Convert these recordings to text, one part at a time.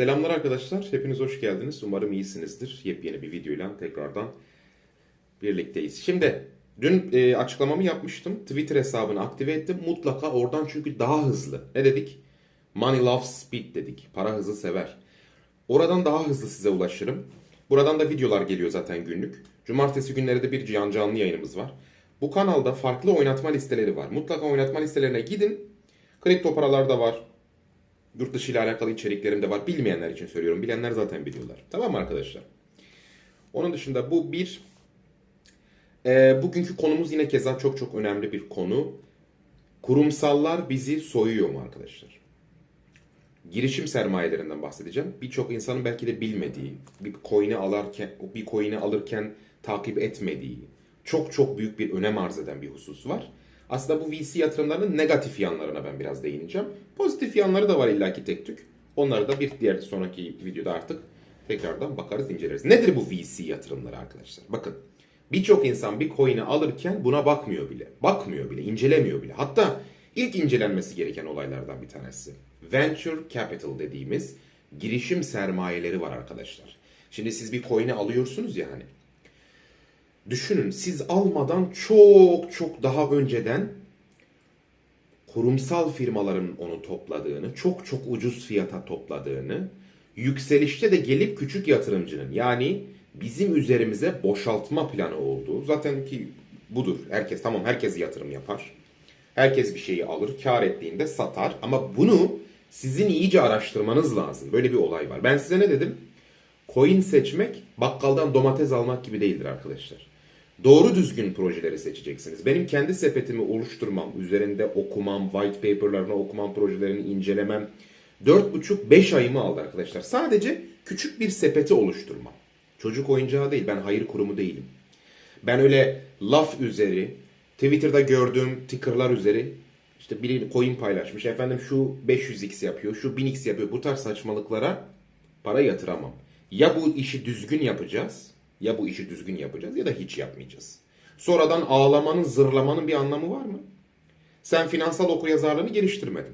Selamlar arkadaşlar. Hepiniz hoş geldiniz. Umarım iyisinizdir. Yepyeni bir videoyla tekrardan birlikteyiz. Şimdi dün e, açıklamamı yapmıştım. Twitter hesabını aktive ettim. Mutlaka oradan çünkü daha hızlı. Ne dedik? Money loves speed dedik. Para hızı sever. Oradan daha hızlı size ulaşırım. Buradan da videolar geliyor zaten günlük. Cumartesi günleri de bir can canlı yayınımız var. Bu kanalda farklı oynatma listeleri var. Mutlaka oynatma listelerine gidin. Kripto paralar da var. Yurt dışı ile alakalı içeriklerim de var. Bilmeyenler için söylüyorum. Bilenler zaten biliyorlar. Tamam mı arkadaşlar? Onun dışında bu bir e, bugünkü konumuz yine keza çok çok önemli bir konu. Kurumsallar bizi soyuyor mu arkadaşlar? Girişim sermayelerinden bahsedeceğim. Birçok insanın belki de bilmediği, bir coin'i alırken, bir coin'i alırken takip etmediği, çok çok büyük bir önem arz eden bir husus var. Aslında bu VC yatırımlarının negatif yanlarına ben biraz değineceğim. Pozitif yanları da var illaki tek tük. Onları da bir diğer sonraki videoda artık tekrardan bakarız, inceleriz. Nedir bu VC yatırımları arkadaşlar? Bakın birçok insan bir coin'i alırken buna bakmıyor bile. Bakmıyor bile, incelemiyor bile. Hatta ilk incelenmesi gereken olaylardan bir tanesi. Venture Capital dediğimiz girişim sermayeleri var arkadaşlar. Şimdi siz bir coin'i alıyorsunuz ya hani. Düşünün siz almadan çok çok daha önceden kurumsal firmaların onu topladığını, çok çok ucuz fiyata topladığını, yükselişte de gelip küçük yatırımcının yani bizim üzerimize boşaltma planı olduğu zaten ki budur. Herkes tamam herkes yatırım yapar. Herkes bir şeyi alır, kar ettiğinde satar ama bunu sizin iyice araştırmanız lazım. Böyle bir olay var. Ben size ne dedim? Coin seçmek bakkaldan domates almak gibi değildir arkadaşlar. Doğru düzgün projeleri seçeceksiniz. Benim kendi sepetimi oluşturmam, üzerinde okumam, white paper'larını okumam, projelerini incelemem 4,5-5 ayımı aldı arkadaşlar. Sadece küçük bir sepeti oluşturmam. Çocuk oyuncağı değil, ben hayır kurumu değilim. Ben öyle laf üzeri, Twitter'da gördüğüm tickerlar üzeri işte biri coin paylaşmış. Efendim şu 500x yapıyor, şu 1000x yapıyor. Bu tarz saçmalıklara para yatıramam. Ya bu işi düzgün yapacağız, ya bu işi düzgün yapacağız ya da hiç yapmayacağız. Sonradan ağlamanın, zırlamanın bir anlamı var mı? Sen finansal okuryazarlığını geliştirmedin.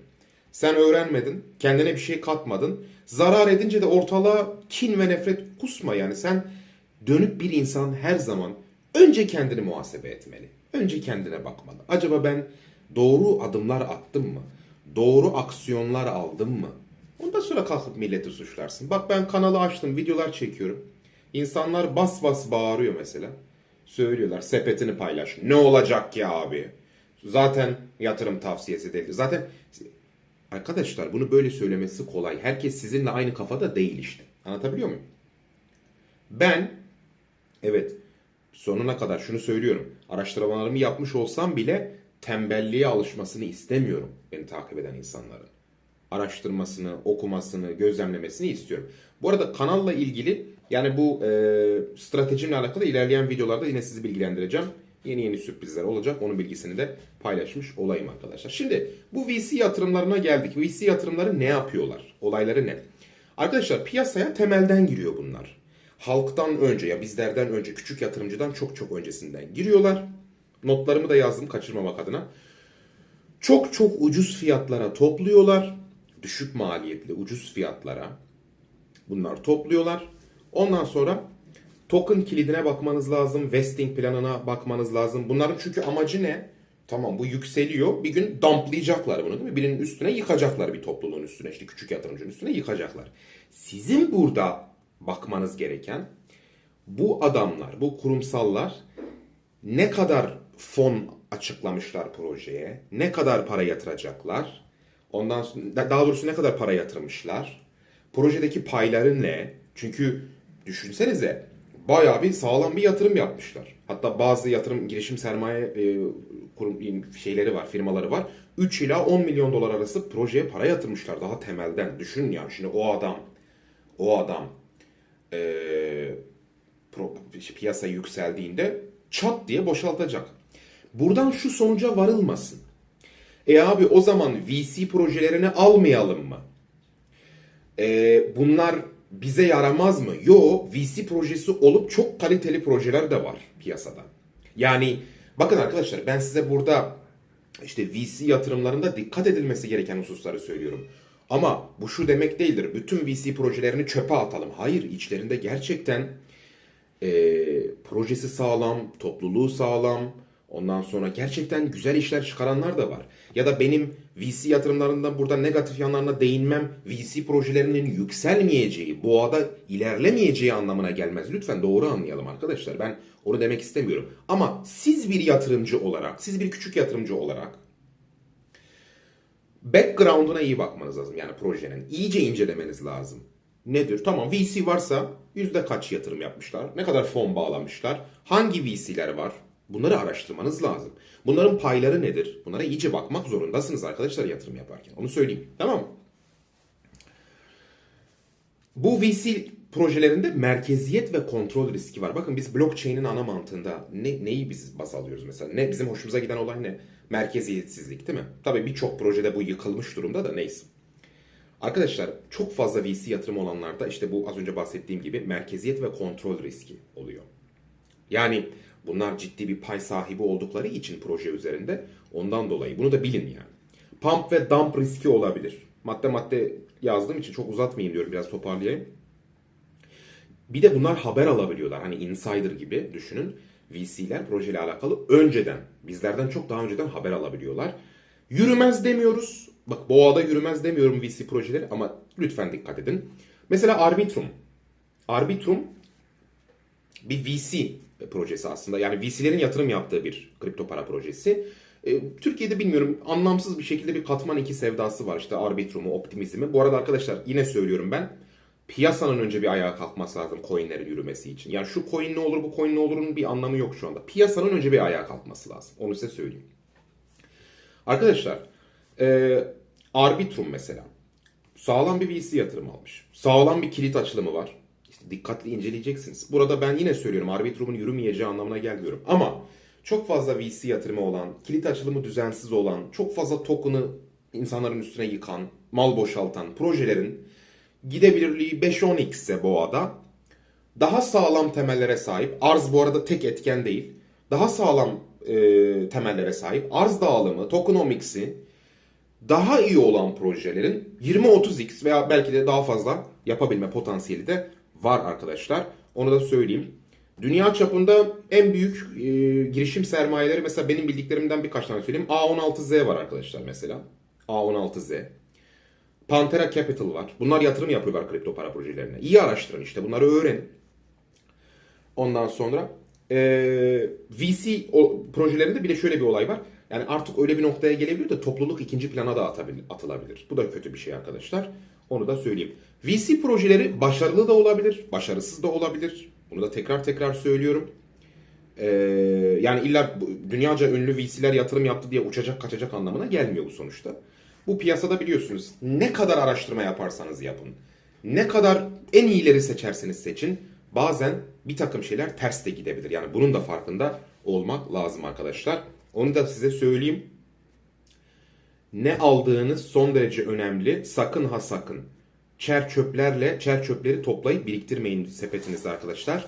Sen öğrenmedin, kendine bir şey katmadın. Zarar edince de ortalığa kin ve nefret kusma yani. Sen dönük bir insan her zaman önce kendini muhasebe etmeli. Önce kendine bakmalı. Acaba ben doğru adımlar attım mı? Doğru aksiyonlar aldım mı? Ondan sonra kalkıp milleti suçlarsın. Bak ben kanalı açtım, videolar çekiyorum. İnsanlar bas bas bağırıyor mesela. Söylüyorlar sepetini paylaş. Ne olacak ki abi? Zaten yatırım tavsiyesi değil. Zaten arkadaşlar bunu böyle söylemesi kolay. Herkes sizinle aynı kafada değil işte. Anlatabiliyor muyum? Ben evet sonuna kadar şunu söylüyorum. Araştırmalarımı yapmış olsam bile tembelliğe alışmasını istemiyorum beni takip eden insanların. Araştırmasını, okumasını, gözlemlemesini istiyorum. Bu arada kanalla ilgili yani bu e, stratejimle alakalı ilerleyen videolarda yine sizi bilgilendireceğim. Yeni yeni sürprizler olacak. Onun bilgisini de paylaşmış olayım arkadaşlar. Şimdi bu VC yatırımlarına geldik. VC yatırımları ne yapıyorlar? Olayları ne? Arkadaşlar piyasaya temelden giriyor bunlar. Halktan önce ya bizlerden önce küçük yatırımcıdan çok çok öncesinden giriyorlar. Notlarımı da yazdım kaçırmamak adına. Çok çok ucuz fiyatlara topluyorlar. Düşük maliyetli ucuz fiyatlara bunlar topluyorlar. Ondan sonra token kilidine bakmanız lazım. Vesting planına bakmanız lazım. Bunların çünkü amacı ne? Tamam bu yükseliyor. Bir gün dumplayacaklar bunu değil mi? Birinin üstüne yıkacaklar bir topluluğun üstüne. işte küçük yatırımcının üstüne yıkacaklar. Sizin burada bakmanız gereken bu adamlar, bu kurumsallar ne kadar fon açıklamışlar projeye, ne kadar para yatıracaklar, ondan sonra daha doğrusu ne kadar para yatırmışlar, projedeki payları ne? Çünkü düşünsenize bayağı bir sağlam bir yatırım yapmışlar. Hatta bazı yatırım girişim sermaye e, kurum şeyleri var, firmaları var. 3 ila 10 milyon dolar arası projeye para yatırmışlar daha temelden. Düşün ya şimdi o adam o adam e, pro, piyasa yükseldiğinde çat diye boşaltacak. Buradan şu sonuca varılmasın. E abi o zaman VC projelerini almayalım mı? E, bunlar bize yaramaz mı? Yo, VC projesi olup çok kaliteli projeler de var piyasada. Yani bakın arkadaşlar ben size burada işte VC yatırımlarında dikkat edilmesi gereken hususları söylüyorum. Ama bu şu demek değildir. Bütün VC projelerini çöpe atalım. Hayır, içlerinde gerçekten e, projesi sağlam, topluluğu sağlam, ondan sonra gerçekten güzel işler çıkaranlar da var. Ya da benim VC yatırımlarından burada negatif yanlarına değinmem VC projelerinin yükselmeyeceği, boğada ilerlemeyeceği anlamına gelmez. Lütfen doğru anlayalım arkadaşlar. Ben onu demek istemiyorum. Ama siz bir yatırımcı olarak, siz bir küçük yatırımcı olarak background'una iyi bakmanız lazım. Yani projenin. iyice incelemeniz lazım. Nedir? Tamam VC varsa yüzde kaç yatırım yapmışlar? Ne kadar fon bağlamışlar? Hangi VC'ler var? Bunları araştırmanız lazım. Bunların payları nedir? Bunlara iyice bakmak zorundasınız arkadaşlar yatırım yaparken. Onu söyleyeyim. Tamam mı? Bu VC projelerinde merkeziyet ve kontrol riski var. Bakın biz blockchain'in ana mantığında ne, neyi biz baz alıyoruz mesela? Ne bizim hoşumuza giden olay ne? Merkeziyetsizlik değil mi? Tabii birçok projede bu yıkılmış durumda da neyse. Arkadaşlar çok fazla VC yatırım olanlarda işte bu az önce bahsettiğim gibi merkeziyet ve kontrol riski oluyor. Yani bunlar ciddi bir pay sahibi oldukları için proje üzerinde ondan dolayı bunu da bilin yani. Pump ve dump riski olabilir. Madde madde yazdığım için çok uzatmayayım diyorum biraz toparlayayım. Bir de bunlar haber alabiliyorlar. Hani insider gibi düşünün. VC'ler projeyle alakalı önceden, bizlerden çok daha önceden haber alabiliyorlar. Yürümez demiyoruz. Bak boğada yürümez demiyorum VC projeleri ama lütfen dikkat edin. Mesela Arbitrum. Arbitrum bir VC projesi aslında. Yani VC'lerin yatırım yaptığı bir kripto para projesi. E, Türkiye'de bilmiyorum anlamsız bir şekilde bir katman iki sevdası var işte Arbitrum'u, Optimizm'i. Bu arada arkadaşlar yine söylüyorum ben piyasanın önce bir ayağa kalkması lazım coinlerin yürümesi için. Yani şu coin ne olur bu coin ne olurun bir anlamı yok şu anda. Piyasanın önce bir ayağa kalkması lazım. Onu size söyleyeyim. Arkadaşlar e, Arbitrum mesela sağlam bir VC yatırım almış. Sağlam bir kilit açılımı var. Dikkatli inceleyeceksiniz. Burada ben yine söylüyorum Arbitrum'un yürümeyeceği anlamına gelmiyorum. Ama çok fazla VC yatırımı olan, kilit açılımı düzensiz olan, çok fazla token'ı insanların üstüne yıkan, mal boşaltan projelerin gidebilirliği 5-10x ise boğada daha sağlam temellere sahip, arz bu arada tek etken değil, daha sağlam e, temellere sahip, arz dağılımı, tokenomics'i daha iyi olan projelerin 20-30x veya belki de daha fazla yapabilme potansiyeli de var arkadaşlar. Onu da söyleyeyim. Dünya çapında en büyük e, girişim sermayeleri mesela benim bildiklerimden birkaç tane söyleyeyim. A16Z var arkadaşlar mesela. A16Z. Pantera Capital var. Bunlar yatırım yapıyorlar kripto para projelerine. İyi araştırın işte bunları öğrenin. Ondan sonra e, VC o, projelerinde bir de şöyle bir olay var. Yani artık öyle bir noktaya gelebiliyor da topluluk ikinci plana da atabilir, atılabilir. Bu da kötü bir şey arkadaşlar. Onu da söyleyeyim. VC projeleri başarılı da olabilir, başarısız da olabilir. Bunu da tekrar tekrar söylüyorum. Ee, yani illa dünyaca ünlü VC'ler yatırım yaptı diye uçacak kaçacak anlamına gelmiyor bu sonuçta. Bu piyasada biliyorsunuz ne kadar araştırma yaparsanız yapın, ne kadar en iyileri seçerseniz seçin, bazen bir takım şeyler ters de gidebilir. Yani bunun da farkında olmak lazım arkadaşlar. Onu da size söyleyeyim. Ne aldığınız son derece önemli. Sakın ha sakın. Çer çöplerle çer çöpleri toplayıp biriktirmeyin sepetinizde arkadaşlar.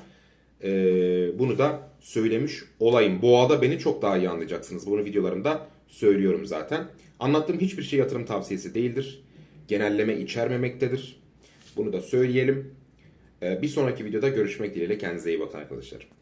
Ee, bunu da söylemiş olayım. Boğada beni çok daha iyi anlayacaksınız. Bunu videolarımda söylüyorum zaten. Anlattığım hiçbir şey yatırım tavsiyesi değildir. Genelleme içermemektedir. Bunu da söyleyelim. Ee, bir sonraki videoda görüşmek dileğiyle. Kendinize iyi bakın arkadaşlar.